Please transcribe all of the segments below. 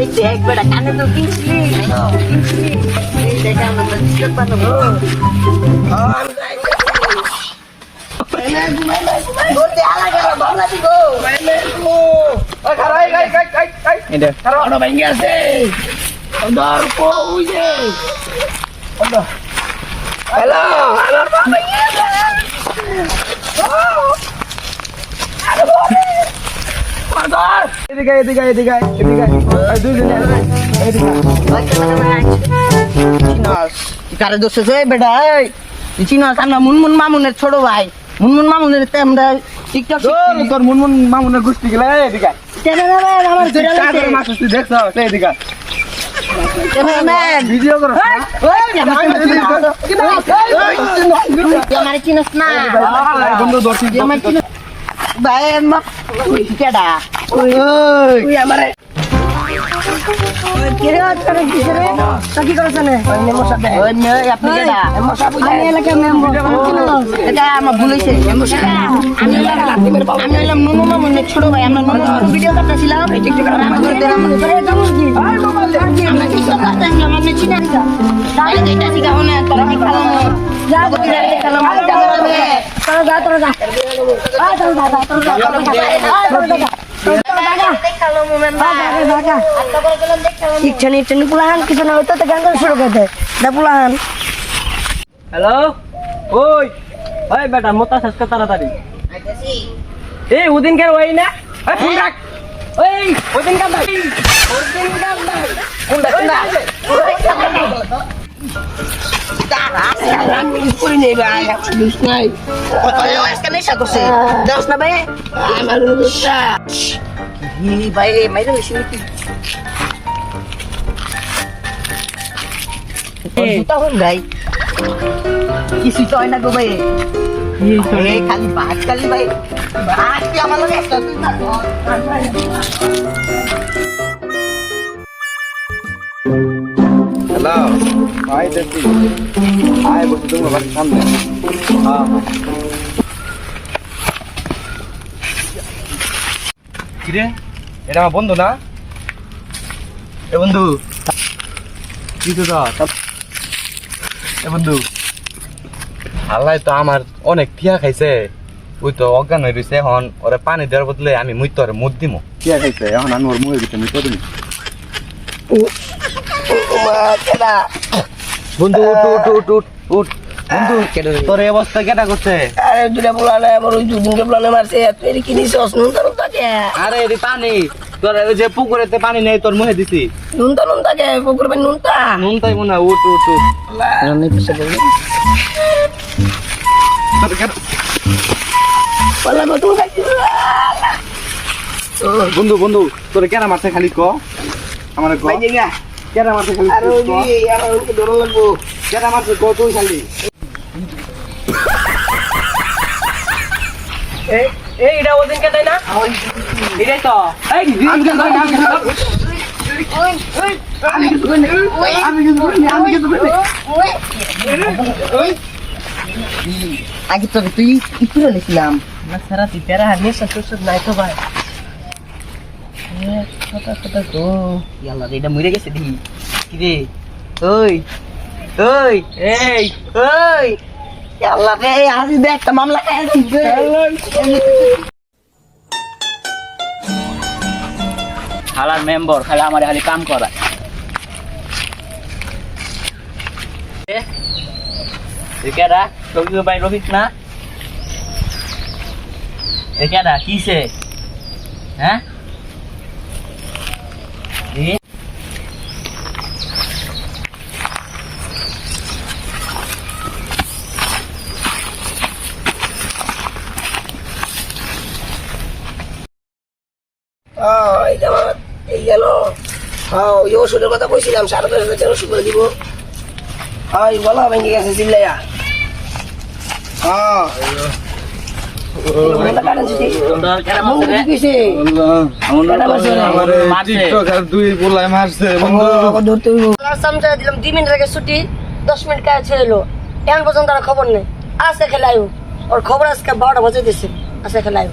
এই দেখ বেটা কানে তো কিনছিলি? কিনছিলি এই দেখ আমরা তো টিকটক বানাবো বলতে আলা গেল বাংলা দিগো হ্যালো আমার বাবা গিয়েছে এদিকে এদিকে এদিকে এদিকে দুইজনে কারে দোষে যে বেটা এই চিনস আমরা মুনমুন মামুনের ছোট ভাই মুনমুন মামুনের তে আমরা টিকটক তোর মুনমুন মামুনের গুষ্টি গেলে এদিকে আমার মাছ দেখছ এদিকে ভিডিও করো আমার চিনস না বন্ধু দর্শন আমার চিনস ছোট ভাই আমরা ভিডিও করতেছিলাম তোরা যা তোরা যা তোরা যা আ তোরা যা তোরা যা তোরা যা দেখাল মেম্বার ইচ্ছা নিচ্ছে পুলাহান কিছু না হতো তো গান করে শুরু করতে দা পুলাহান হ্যালো ওই তাড়াতাড়ি কোনটা কোনটা আমি করি নেই ভাই বুঝ নাই আজকে নেশা করছে দশ না ভাই আমার বুঝা ই ভাই মাইরে বেশি নাকি জুতা হন ভাই কিছু তো হয় না গো ভাই এই খালি বাদ খালি ভাই বাদ কি আমার লগে একটা তুই না হ্যালো আই দেখি আয় বসে তোমার বাড়ির সামনে হ্যাঁ। কিরে? এটা আমার বন্ধু না? এ বন্ধু। কি তো এ বন্ধু। হাল্লাই তো আমার অনেক টিয়া খাইছে। ওই তো অজ্ঞান হয়ে রয়েছে এখন। ওরে পানি দেওয়ার বদলে আমি মুই তো ওরে মুখ দিমু। টিয়া খাইছে এখন আমি ওর ভিতরে মুই তো দিমু বন্ধু উঠ উঠ উঠ উঠ। উঠ বন্ধু। তোর এই অবস্থা কেটা করছে? আরে দুটা বলালে আমার ওই দুদিনকে বলালে মারছে তুই কি নিছ নুন তো নুন থাকে? আরে এটি পানি। তোর ওই যে পুকুরেতে পানি নেই তোর মুখে দিছি। নুন তো নুন থাকে পুকুর পে নুন তা নুন তাই মনে উঠ উঠ উঠ। তোর কেন- বলা কত খাইছিস বন্ধু বন্ধু তোর কেনা মারছে খালি ক? আমার ক? ভাই কেনা মারছে খালি আরে ওই ক যে আমার লাগবো। কেনা মারছে ক তুই খালি এই এই এটা ওদিন কেটাই না এটাই তো এই আমি না, আমি না। আমি না। আগে তো তুই একটু বলেছিলাম না সারা তুই তেরা হারিয়ে শ্বশুর নাই তো ভাই কথা কথা তো ইয়াল্লা এটা মরে গেছে দেখি কি রে ওই ওই এই। ওই। ইয়াল্লা রে আজ দেখ একটা মামলা খাই দিবে। হালার মেম্বার খালি আমার খালি কাম করা। কেডা রবি ভাই রবি না? কেডা কিসে? হ্যাঁ এ? এই যে আমার এই গেল। হ্যাঁ ওই ওষুধের কথা কইছিলাম সাড়ে দশ হাজার ওষুধ করে দিব। হ্যাঁ ভেঙে গেছে চিল্লাইয়া। হ্যাঁ। সমঝা দিলাম। দুই মিনিট আগে ছুটি দশ মিনিট কাজ ছেড়ে এলো। এখন পর্যন্ত খবর নেই। আসে খেলায়ও ওর খবর আজকে বারোটা বাজে দিছে। আসে খেলায়ও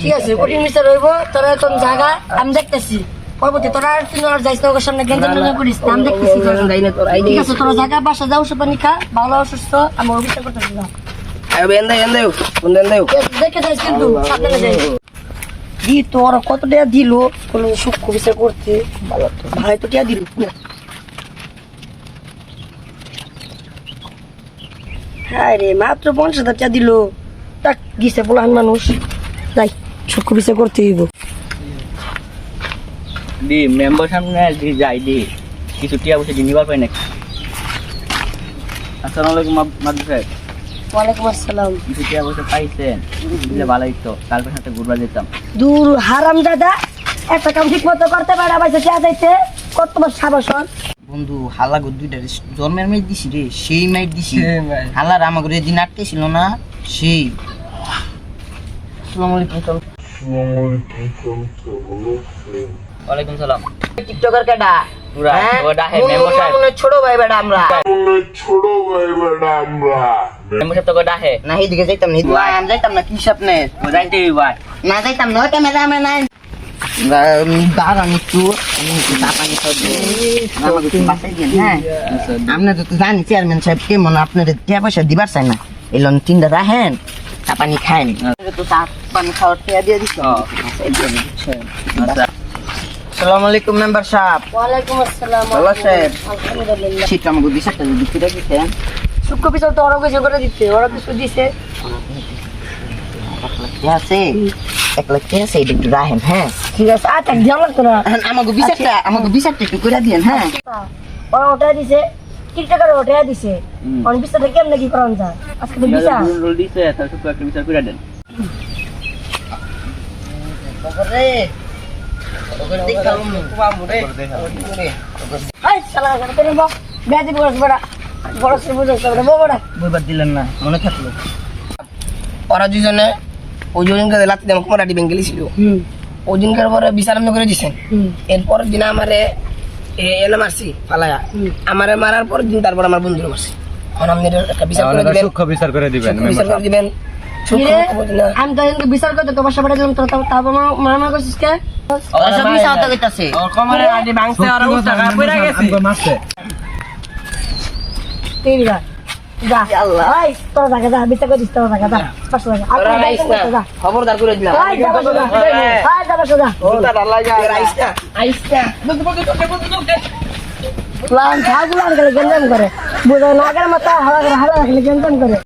ঠিক আছে কঠিন মিস্টার রইব তোরা এখন জায়গা আমি দেখতেছি। পরবর্তী তোরা আর তিন আর যাইস ওর সামনে গেঞ্জাম করিস আমি দেখতেছি তোরা। তোর ঠিক আছে তোরা জায়গা বাসা যাও সে পানি খা ভালো অসুস্থ আমি অভিযোগ করতেছি না আবে এন্দে এন্দে কোন এন্দে ঠিক আছে, দেখে যাইস কিন্তু সাবধানে যাই দি তোর কত টাকা দিল? কোন সূক্ষ্ম বিচার করতে। ভাই তো টাকা দিল। হ্যাঁ রে মাত্র পঞ্চাশ হাজার টাকা দিল। তাক দিছে বলান মানুষ। যাই। সূক্ষ্ম বিচার করতে হইব। দি মেম্বার সামনে দি যাই দি। কিছু টিয়া বসে দি নিবার পাই নাকি? আসসালামু আলাইকুম মাদু সাহেব। ওয়ালাইকুম আসসালাম। কিছু টিয়া বসে পাইছেন? দিলে ভালোই তো কালকের সাথে ঘুরবা যেতাম। দূর হারাম দাদা একটা কাম ঠিক মতো করতে পারে আবার চা যাইতে কত বড় সাবাস বন্ধু হালা গো দুইটা জন্মের মাইট দিছি রে সেই মাইট দিছি। হালার আমাকে রেদি আটকে ছিল না সেই। আসসালামু আলাইকুম ওয়ালাইকুম সালাম। টিকটকার কাটা পুরা হ্যাঁ? ও ডাহে মেম্বার সাহেব। ছোট ভাই বেটা আমরা। মেম্বার সাহেব তোকে ডাহে। না এইদিকে যাইতাম না আমি যাইতাম না কি স্বপ্নে? যাইতে ভাই না যাইতাম না ওটা মেলা আমরা দাঁড়ান একটু। হ্যাঁ? আপনার তো জানি চেয়ারম্যান সাহেব কেমন আপনার পয়সা দিবার চাই না? এলন তিনটা রাখেন। চা পানি খায়েন। তো চা পানি খাওয়ার দিয়ে। আচ্ছা। আলাইকুম মেম্বার সাহেব। ওয়ালাইকুম আসসালাম। ভালো? আলহামদুলিল্লাহ। ঠিক আমাকে সূক্ষ্ম তো ওরা কিছু করে দিচ্ছে ওরা কিছু দিছে। আছে? এক লাখ কে আছে? এটা একটু রাখেন হ্যাঁ। ঠিক আছে আচ্ছা আমাকে বিচারটা আমাকে বিচারটা একটু করে দিয়েন হ্যাঁ। ওরা ওটা দিছে। টিকটকার ওটা দিছে। হুম। অনেক বিচারটা কেমনে কি করান যায়? আজকে তো বিচার রোল দিছে তার শুক্র একটা বিচার করে দেন। রে ওকে দেখালুম হাই শালা শালা তেরে বাপ বেয়াদি বড় বড়। বড় সে বুঝো সব বড় বড়। বইবার দিলেন না মনে থাকল। ওরা দুজনে ওই জনকে লাতি দেন কুমারাটি ব্যাংকে ছিল হুম। ওই দিনকার পরে বিচার করে দিছেন এরপর দিন আমারে এনে মারছি পালায়া আমারে মারার পর দিন তারপর আমার বন্ধুরে মারছি। এখন আপনি একটা বিচার করে দিবেন। সূক্ষ্ম বিচার করে দিবেন বিচার করে দিবেন। আমি তো এদিকে বিচার করতে তোমার সামনে দিলাম তো তারপর মারামারি করছিস কে? হতে কইতাছে। তোর খবরদার করে দিলাম। প্লান থাকুলান গেলে গেঞ্জাম করে বুঝো না করে মতো হাওয়া হাওয়া রাখলে গেঞ্জাম করে।